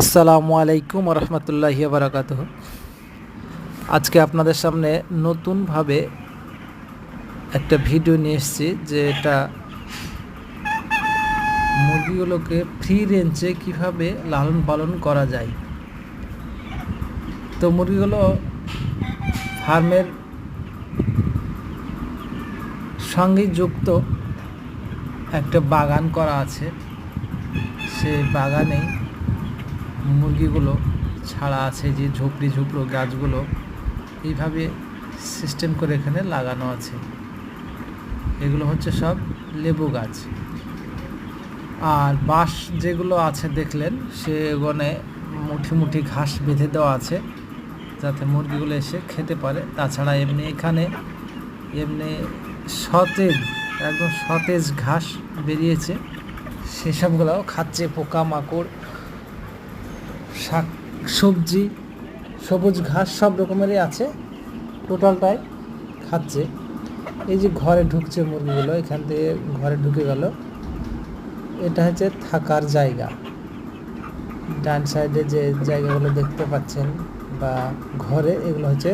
আসসালামু আলাইকুম রহমতুল্লাহি বারাকাত আজকে আপনাদের সামনে নতুনভাবে একটা ভিডিও নিয়ে এসেছি যে এটা মুরগিগুলোকে ফ্রি রেঞ্জে কীভাবে লালন পালন করা যায়। তো মুরগিগুলো ফার্মের সঙ্গে যুক্ত একটা বাগান করা আছে। সেই বাগানেই মুরগিগুলো ছাড়া আছে, যে ঝুপড়ি ঝুপড়ো গাছগুলো, এইভাবে সিস্টেম করে এখানে লাগানো আছে। এগুলো হচ্ছে সব লেবু গাছ। আর বাঁশ যেগুলো আছে দেখলেন সেগুলো মুঠি মুঠি ঘাস বেঁধে দেওয়া আছে, যাতে মুরগিগুলো এসে খেতে পারে। তাছাড়া এমনি এখানে, এমনি সতেজ, একদম সতেজ ঘাস বেরিয়েছে। সেসবগুলোও খাচ্ছে পোকামাকড়। শাক, সবজি, সবুজ ঘাস সব রকমেরই আছে টোটালটাই খাচ্ছে। এই যে ঘরে ঢুকছে মুরগিগুলো, এখান থেকে ঘরে ঢুকে গেল। এটা হচ্ছে থাকার জায়গা। ডান সাইডে যে জায়গাগুলো দেখতে পাচ্ছেন বা ঘরে, এগুলো হচ্ছে